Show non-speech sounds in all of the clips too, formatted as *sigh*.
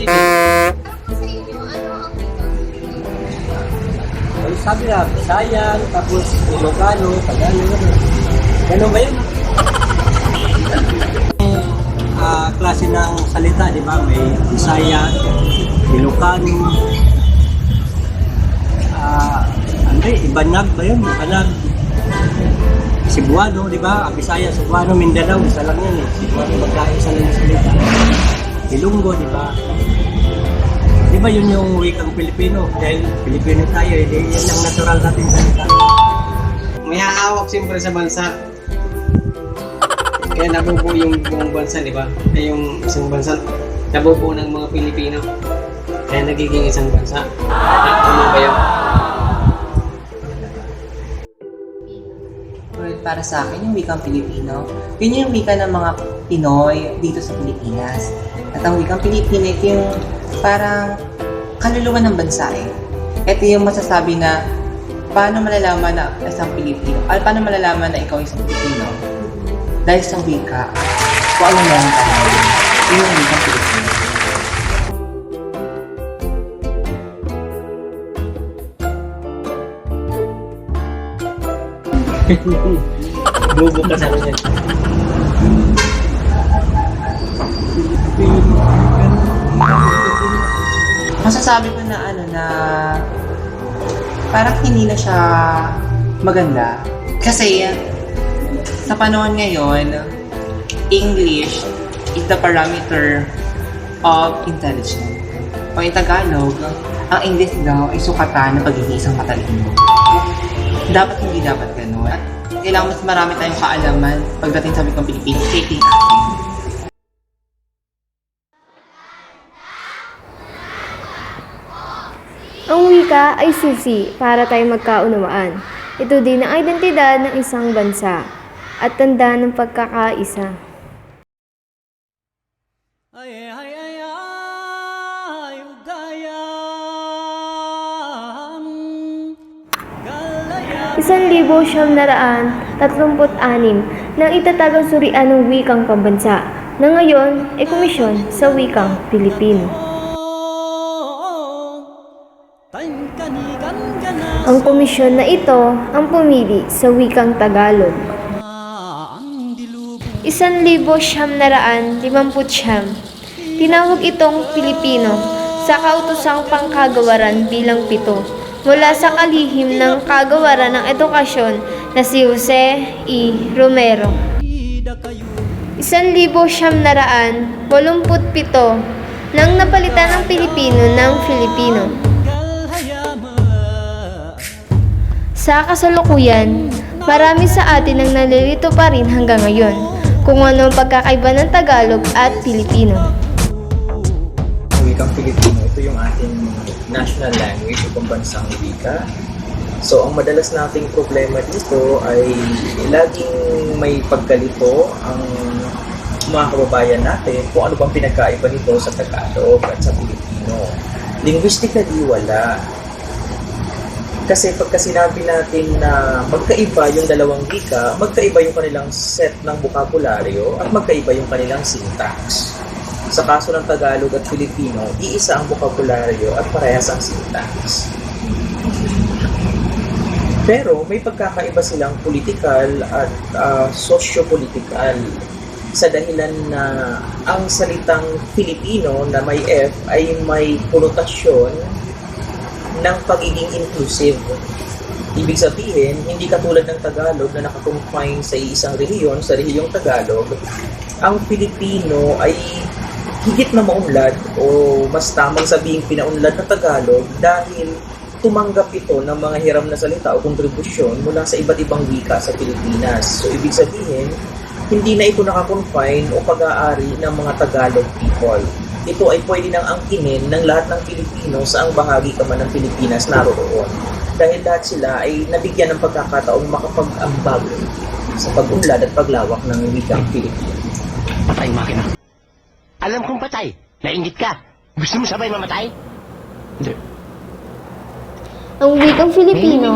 Ano ang sabi na, Bisayan, tapos Ilocano, Tagalog. Ganun ba yun? Ah, klase ng salita, di ba? May Bisaya, Ilocano, ah, ano Ibanag ba yun? Ibanag. Cebuano, di ba? Ang Bisaya, Cebuano, Mindanao, isa lang yan eh. Cebuano, magkaisa lang yung salita. Ilonggo, di ba? Ba yun yung wikang Pilipino? Dahil Pilipino tayo, eh, di yan ang natural natin salita. may hahawak siyempre sa bansa. Kaya nabubuo yung buong bansa, di ba? Ay yung isang bansa, nabubuo ng mga Pilipino. Kaya nagiging isang bansa. Tama ba yun? Para sa akin, yung wikang Pilipino, yun yung wika ng mga Pinoy dito sa Pilipinas. At ang wikang Pilipino, ito yung parang kaluluwa ng bansa eh. Ito yung masasabi na paano malalaman na isang Pilipino, ay paano malalaman na ikaw isang Pilipino dahil sa wika, kung ano meron ka. Yun yung wikang Pilipino. *laughs* Bubo ka sa akin masasabi ko na ano na parang hindi na siya maganda. Kasi sa panahon ngayon, English is the parameter of intelligence. O in Tagalog, ang English daw ay sukatan ng pagiging isang matalino. Dapat hindi dapat ganun. Kailangan mas marami tayong kaalaman pagdating sa wikang Pilipino, taking Ang wika ay susi para tayo magkaunawaan. Ito din ang identidad ng isang bansa at tanda ng pagkakaisa. Ay, ay, ay, ay, ugayam. Isang libo siyam na raan, tatlumput anim nang itatagang surian ng wikang pambansa na ngayon ay komisyon sa wikang Pilipino. Ang komisyon na ito ang pumili sa wikang Tagalog. Isang libo siyam na raan, limamput siyam. Tinawag itong Pilipino sa kautosang pangkagawaran bilang pito mula sa kalihim ng kagawaran ng edukasyon na si Jose E. Romero. Isang libo siyam na raan, walumput pito nang napalitan ng Pilipino ng Filipino. Sa kasalukuyan, marami sa atin ang nalilito pa rin hanggang ngayon kung ano ang pagkakaiba ng Tagalog at Pilipino. wikang Pilipino, ito yung ating national language o pambansang wika. So, ang madalas nating problema dito ay laging may pagkalito ang mga kababayan natin kung ano bang pinagkaiba nito sa Tagalog at sa Pilipino. Linguistically, wala. Kasi pagka sinabi natin na magkaiba yung dalawang wika, magkaiba yung kanilang set ng bokabularyo at magkaiba yung kanilang syntax. Sa kaso ng Tagalog at Filipino, iisa ang bokabularyo at parehas ang syntax. Pero may pagkakaiba silang political at uh, socio-political sa dahilan na ang salitang Filipino na may F ay may konotasyon ng pagiging inclusive. Ibig sabihin, hindi katulad ng Tagalog na nakakonfine sa isang rehiyon, sa rehiyong Tagalog, ang Filipino ay higit na maunlad o mas tamang sabihing pinaunlad na Tagalog dahil tumanggap ito ng mga hiram na salita o kontribusyon mula sa iba't ibang wika sa Pilipinas. So, ibig sabihin, hindi na ito nakakonfine o pag-aari ng mga Tagalog people. Ito ay pwede nang angkinin ng lahat ng Pilipino sa ang bahagi ka man ng Pilipinas naroroon. Dahil lahat sila ay nabigyan ng pagkakataong makapag-ambag sa pag-unlad at paglawak ng wikang Pilipino. Patay makina. Alam kong patay. Nainggit ka. Gusto mo sabay mamatay? Hindi. Ang wikang Filipino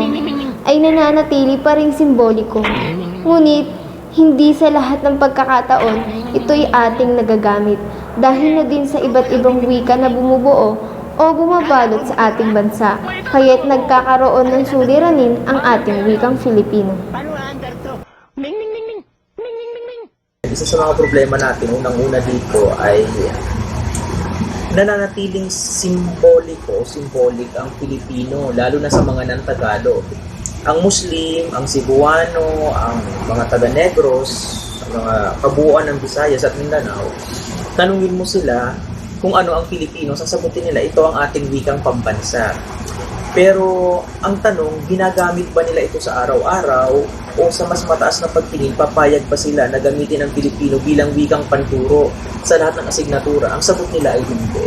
ay nananatili pa ring simboliko. Ngunit, hindi sa lahat ng pagkakataon ito'y ating nagagamit dahil na din sa iba't ibang wika na bumubuo o bumabalot sa ating bansa, kaya't nagkakaroon ng suliranin ang ating wikang Filipino. Isa sa mga problema natin, unang-una dito ay nananatiling simboliko, symbolic ang Pilipino, lalo na sa mga non-Tagalog. Ang Muslim, ang Cebuano, ang mga taga-Negros, ang mga kabuuan ng Visayas at Mindanao, tanungin mo sila kung ano ang Pilipino, sasagutin nila ito ang ating wikang pambansa. Pero ang tanong, ginagamit ba nila ito sa araw-araw o sa mas mataas na pagtingin, papayag pa sila na gamitin ang Pilipino bilang wikang panturo sa lahat ng asignatura? Ang sagot nila ay hindi.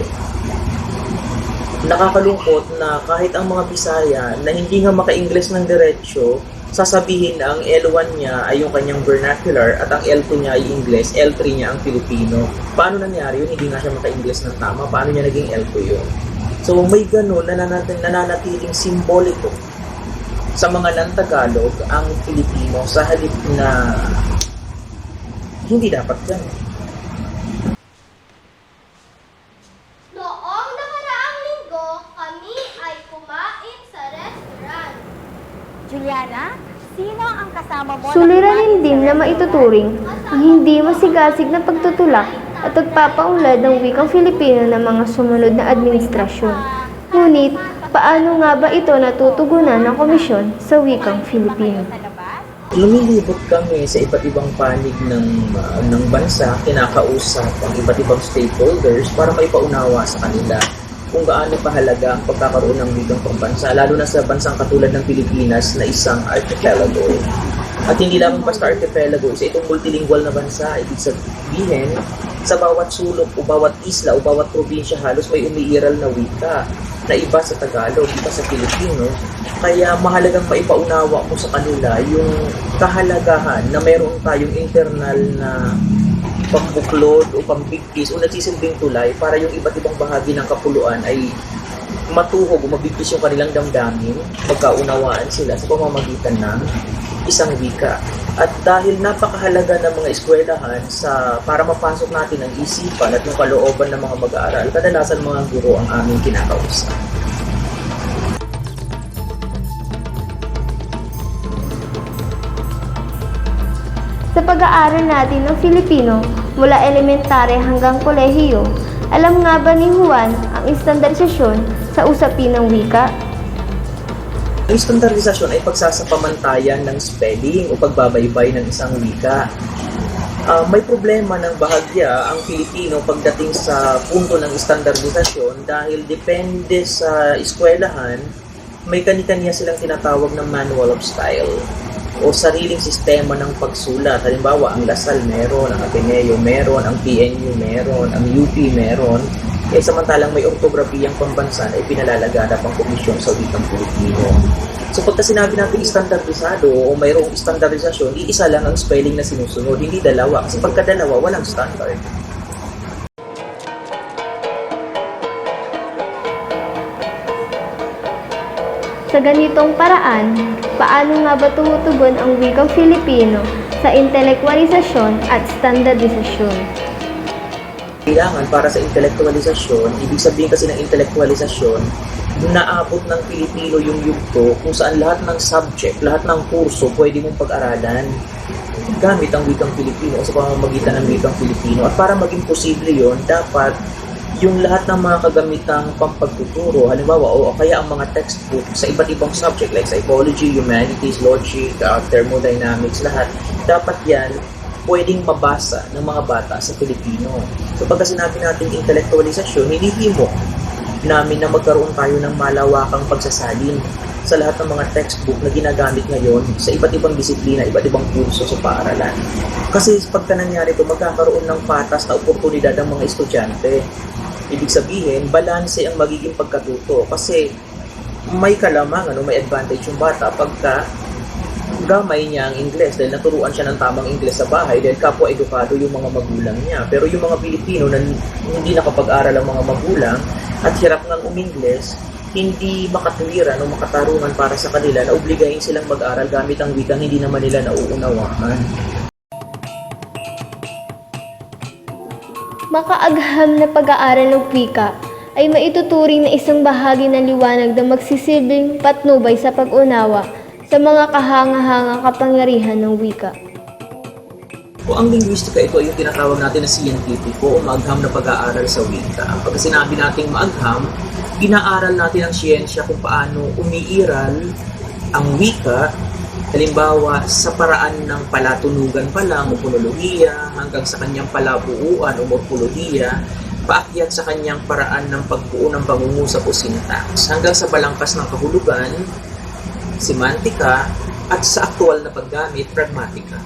Nakakalungkot na kahit ang mga Bisaya na hindi nga maka-Ingles ng diretsyo, sasabihin na ang L1 niya ay yung kanyang vernacular at ang L2 niya ay Ingles, L3 niya ang Filipino. Paano nangyari yun? Hindi nga siya maka-Ingles ng tama. Paano niya naging L2 yun? So may ganun na nanat- nananatiling simboliko sa mga non-Tagalog ang Pilipino sa halip na hindi dapat ganun. Noong nakaraang linggo, kami ay kumain sa restaurant. Juliana, sino ang kasama mo? na Suliranin kumain din sa na restaurant? Maituturing ang hindi masigasig na pagtutulak at pagpapaunlad ng wikang Filipino ng mga sumunod na administrasyon. Ngunit, paano nga ba ito natutugunan ng komisyon sa wikang Filipino? Lumilibot kami sa iba't ibang panig ng uh, ng bansa, kinakausap ang iba't ibang stakeholders para maipaunawa sa kanila kung gaano kahalaga ang pagkakaroon ng wikang pambansa, lalo na sa bansang katulad ng Pilipinas na isang archipelago. At hindi lamang basta archipelago, isa itong multilingual na bansa, ibig sabihin, sa bawat sulok o bawat isla o bawat probinsya halos may umiiral na wika na iba sa Tagalog, iba sa Filipino. Kaya mahalagang maipaunawa mo sa kanila yung kahalagahan na meron tayong internal na pambuklod o pambigkis o nagsisilbing tulay para yung iba't ibang bahagi ng kapuluan ay matuhog o mabigkis yung kanilang damdamin, magkaunawaan sila sa pamamagitan ng isang wika. At dahil napakahalaga ng mga eskwelahan sa para mapasok natin ang isipan at yung kalooban ng mga mag-aaral, kadalasan mga guro ang aming kinakausap. Sa pag-aaral natin ng Filipino mula elementary hanggang kolehiyo, alam nga ba ni Juan ang estandarisasyon sa usapin ng wika? Ang standardisasyon ay pagsasapamantayan ng spelling o pagbabaybay ng isang wika. Ah, may problema ng bahagya ang Pilipino pagdating sa punto ng standardisasyon dahil depende sa eskwelahan, may kani-kanya silang tinatawag ng manual of style o sariling sistema ng pagsulat. Halimbawa, ang Lasal meron, ang Ateneo meron, ang PNU meron, ang UP meron. Eh, samantalang may ortografiyang pambansa na ipinalalagada pang komisyon sa wikang Pilipino. So pagka sinabi natin standardisado o mayroong standardisasyon, iisa lang ang spelling na sinusunod, hindi dalawa. Kasi pagka dalawa, walang standard. Sa ganitong paraan, paano nga ba tumutugon ang wikang Filipino sa intelektualisasyon at standardisasyon? Kailangan para sa intelektualisasyon, ibig sabihin kasi ng intelektualisasyon, naabot ng Pilipino yung yugto kung saan lahat ng subject, lahat ng kurso pwede mong pag-aralan gamit ang wikang Pilipino o sa pamamagitan ng wikang Pilipino. At para maging posible yon dapat yung lahat ng mga kagamitang pampagtuturo, halimbawa, o kaya ang mga textbook sa iba't ibang subject like psychology, humanities, logic, uh, thermodynamics, lahat, dapat yan pwedeng mabasa ng mga bata sa Pilipino. So pagka sinabi natin intelektualisasyon, hinihimo namin na magkaroon tayo ng malawakang pagsasalin sa lahat ng mga textbook na ginagamit ngayon sa iba't ibang disiplina, iba't ibang kurso sa paaralan. Kasi pagka nangyari ito, magkakaroon ng patas na oportunidad ang mga estudyante. Ibig sabihin, balanse ang magiging pagkatuto kasi may kalamangan o may advantage yung bata pagka gamay niya ang Ingles dahil naturuan siya ng tamang Ingles sa bahay dahil kapwa edukado yung mga magulang niya. Pero yung mga Pilipino na hindi nakapag-aral ang mga magulang at hirap ng umingles, hindi makatuwiran o makatarungan para sa kanila na obligahin silang mag-aral gamit ang wikang hindi naman nila nauunawaan. Makaagham na pag-aaral ng wika ay maituturing na isang bahagi ng liwanag na magsisilbing patnubay sa pag-unawa sa mga kahanga-hanga kapangyarihan ng wika. O ang linguistika ito ay yung tinatawag natin na scientifico o maagham na pag-aaral sa wika. Pag sinabi nating maagham, inaaral natin ang siyensya kung paano umiiral ang wika halimbawa sa paraan ng palatunugan pa lang o punolohiya hanggang sa kanyang palabuuan o morpolohiya paakyat sa kanyang paraan ng pagbuo ng pangungusap o syntax hanggang sa balangkas ng kahulugan, semantika, at sa aktual na paggamit, pragmatika.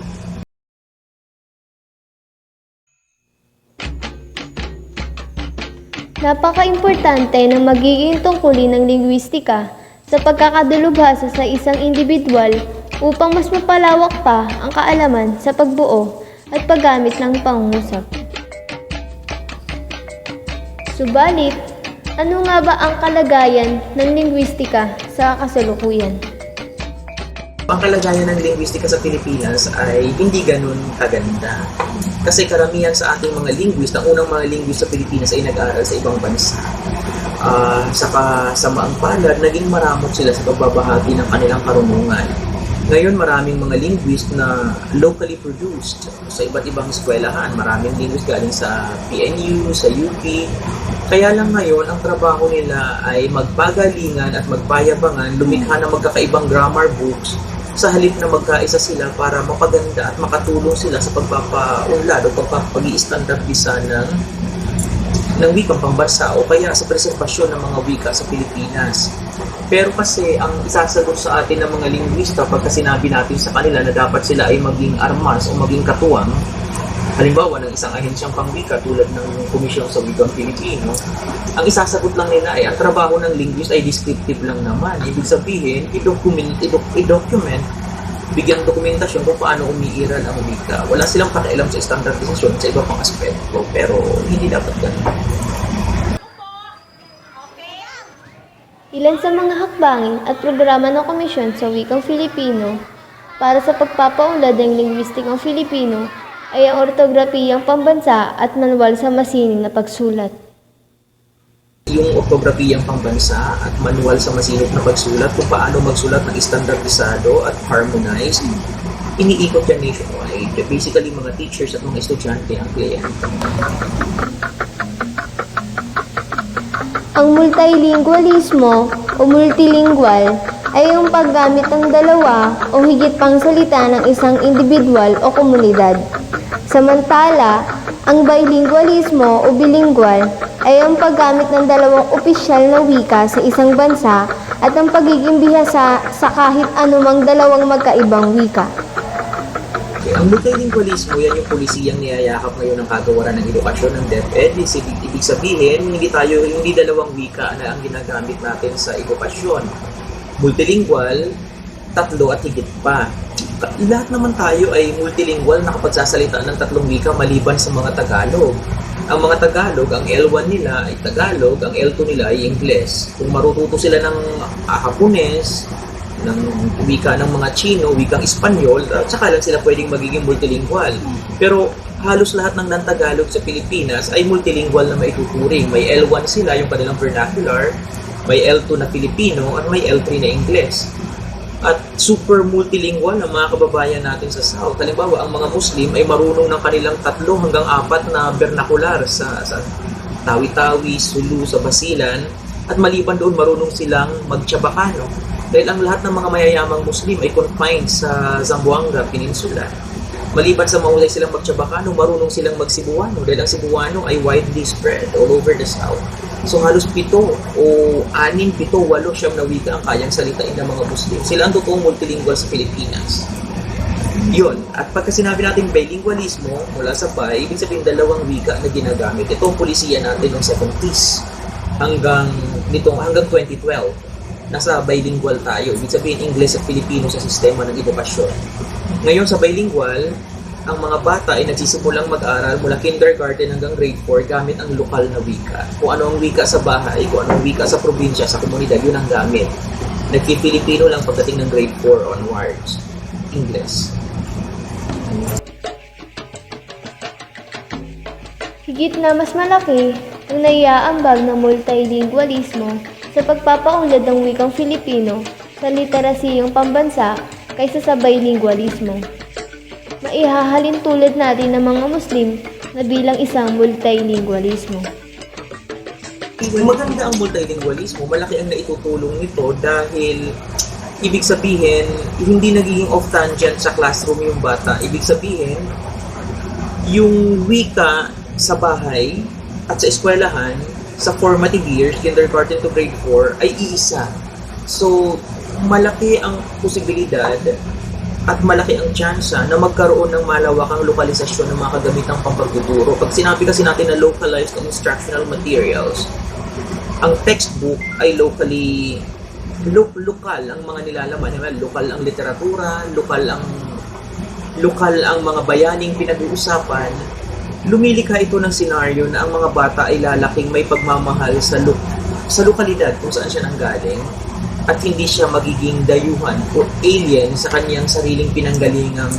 Napaka-importante ng magiging tungkulin ng linguistika sa pagkakadalubhasa sa isang individual upang mas mapalawak pa ang kaalaman sa pagbuo at paggamit ng pangungusap. Subalit, ano nga ba ang kalagayan ng linguistika sa kasalukuyan? Ang kalagayan ng linguistika sa Pilipinas ay hindi ganun kaganda. Kasi karamihan sa ating mga linguist, ang unang mga linguist sa Pilipinas ay nag-aaral sa ibang bansa. Ah, sa kasamaang palad, naging maramot sila sa pagbabahagi ng kanilang karunungan. Ngayon, maraming mga linguist na locally produced sa iba't ibang eskwelahan. Maraming linguist galing sa PNU, sa UP. Kaya lang ngayon, ang trabaho nila ay magpagalingan at magpayabangan, lumikha ng magkakaibang grammar books sa halip na magkaisa sila para mapaganda at makatulong sila sa pagpapaunlad o pagpapag-i-standardisa ng ng wikang pambansa o kaya sa preservasyon ng mga wika sa Pilipinas. Pero kasi ang isasagot sa atin ng mga linguista pagka sinabi natin sa kanila na dapat sila ay maging armas o maging katuwang, halimbawa ng isang ahensyang pangwika tulad ng Komisyon sa Wikang Pilipino, ang isasagot lang nila ay ang trabaho ng linguist ay descriptive lang naman. Ibig sabihin, i-document, i-doc- i-document bigyang dokumentasyon kung paano umiiral ang wika. Wala silang pakialam sa standardisasyon sa iba pang aspekto, pero hindi dapat ganun. Ilan sa mga hakbangin at programa ng Komisyon sa Wikang Filipino para sa pagpapaunlad ng lingwistikang Filipino ay ang ortografiyang pambansa at manual sa masining na pagsulat. yung ortografiyang pangbansa at manual sa masinop na pagsulat kung paano magsulat ng standardisado at harmonized. Iniikot yan nationwide. Basically, mga teachers at mga estudyante ang kliyente. Ang multilingualismo o multilingual ay yung paggamit ng dalawa o higit pang salita ng isang individual o komunidad. Samantala, ang bilingualismo o bilingual ay ang paggamit ng dalawang opisyal na wika sa isang bansa at ang pagiging bihasa sa kahit anumang dalawang magkaibang wika. Ang multilingualismo, yan yung polisiyang niyayakap ngayon ng kagawaran ng edukasyon ng DepEd. Ibig sabihin, hindi tayo, hindi dalawang wika na ang ginagamit natin sa edukasyon. Multilingual, tatlo at higit pa. Lahat naman tayo ay multilingual nakapagsasalita ng tatlong wika maliban sa mga Tagalog. Ang mga Tagalog, ang L1 nila ay Tagalog, ang L2 nila ay Ingles. Kung marututo sila ng ah, Hapones, ng wika ng mga Chino, wikang Espanyol, at saka lang sila pwedeng magiging multilingual. Pero halos lahat ng non-Tagalog sa Pilipinas ay multilingual na maituturing. May L1 sila, yung kanilang vernacular, may L2 na Filipino, at may L3 na Ingles. At super multilingual ang mga kababayan natin sa South. Halimbawa, ang mga Muslim ay marunong ng kanilang tatlo hanggang apat na vernacular sa, sa Tawi-Tawi, Sulu, sa Basilan. At maliban doon, marunong silang magtsabakano. Dahil ang lahat ng mga mayayamang Muslim ay confined sa Zamboanga Peninsula. Maliban sa mahulay silang magtsabakano, marunong silang magsibuano dahil ang Cebuano ay widely spread all over the South. So halos pito o anim, pito, walo, siyam na wika ang kayang salitain ng mga Muslim. Sila ang totoong multilingual sa Pilipinas. Yun. At pagka sinabi natin bilingualismo mula sa PAI, ibig sabihin dalawang wika na ginagamit. Ito ang polisiya natin noong 70s hanggang nitong hanggang 2012. Nasa bilingual tayo. Ibig sabihin English at Filipino sa sistema ng edukasyon. Ngayon sa bilingual, ang mga bata ay nagsisimulang mag-aral mula kindergarten hanggang grade 4 gamit ang lokal na wika. Kung ano ang wika sa bahay, kung ano ang wika sa probinsya, sa komunidad, yun ang gamit. Nagpi-Filipino lang pagdating ng grade 4 onwards. English. Higit na mas malaki ang naiaambag ng multilingualismo sa pagpapaunlad ng wikang Filipino sa literasiyong pambansa kaysa sa bilingualismo. Maihahalin tulad natin ng mga Muslim na bilang isang multilingualismo. Maganda ang multilingualismo, malaki ang naitutulong nito dahil ibig sabihin, hindi nagiging off-tangent sa classroom yung bata. Ibig sabihin, yung wika sa bahay at sa eskwelahan, sa formative years, kindergarten to grade 4, ay iisa. So, malaki ang posibilidad at malaki ang tsansa na magkaroon ng malawakang lokalisasyon ng mga kagamitang pampagtuturo. Pag sinabi kasi natin na localized instructional materials, ang textbook ay locally lo- lokal ang mga nilalaman. Diba? Lokal ang literatura, lokal ang lokal ang mga bayaning pinag-uusapan. Lumilikha ito ng senaryo na ang mga bata ay lalaking may pagmamahal sa lo- sa lokalidad kung saan siya nanggaling at hindi siya magiging dayuhan o alien sa kanyang sariling pinanggalingang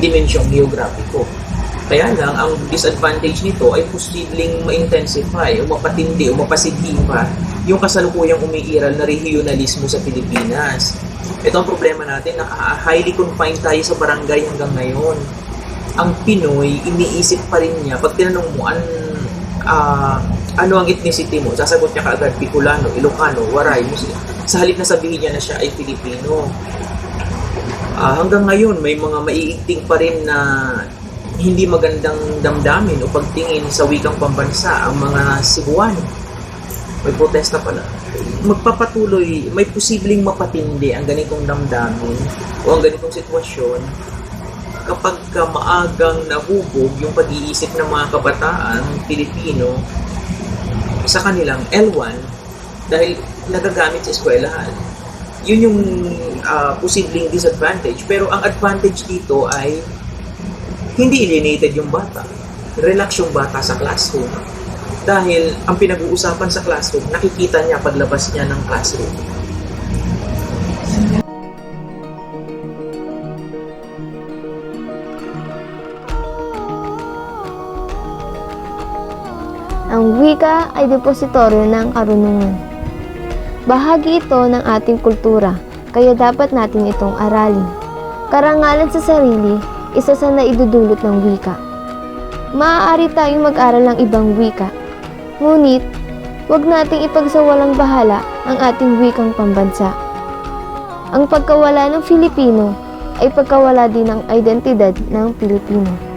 dimensyong geograpiko. Kaya lang, ang disadvantage nito ay posibleng ma-intensify o mapatindi o mapasidhi pa yung kasalukuyang umiiral na regionalismo sa Pilipinas. Ito ang problema natin na highly confined tayo sa barangay hanggang ngayon. Ang Pinoy, iniisip pa rin niya, pag tinanong mo, an, ah, ano ang ethnicity mo, sasagot niya kaagad, Bicolano, Ilocano, Waray, Muslim. Sa halip na sabihin niya na siya ay Filipino. Ah, hanggang ngayon, may mga maiigting pa rin na hindi magandang damdamin o pagtingin sa wikang pambansa ang mga Cebuano. May protesta pala. Magpapatuloy, may posibleng mapatindi ang ganitong damdamin o ang ganitong sitwasyon kapag ka maagang nahubog yung pag-iisip ng mga kabataan Pilipino sa kanilang L1 dahil nagagamit sa eskwelahan. Yun yung ah, posibleng disadvantage. Pero ang advantage dito ay hindi alienated yung bata. Relax yung bata sa classroom. Dahil ang pinag-uusapan sa classroom, nakikita niya paglabas niya ng classroom. Wika ay depositoryo ng karunungan. Bahagi ito ng ating kultura, kaya dapat natin itong aralin. Karangalan sa sarili, isa sa naidudulot ng wika. Maaari tayong mag-aral ng ibang wika, ngunit huwag nating ipagsawalang bahala ang ating wikang pambansa. Ang pagkawala ng Filipino ay pagkawala din ng identidad ng Pilipino.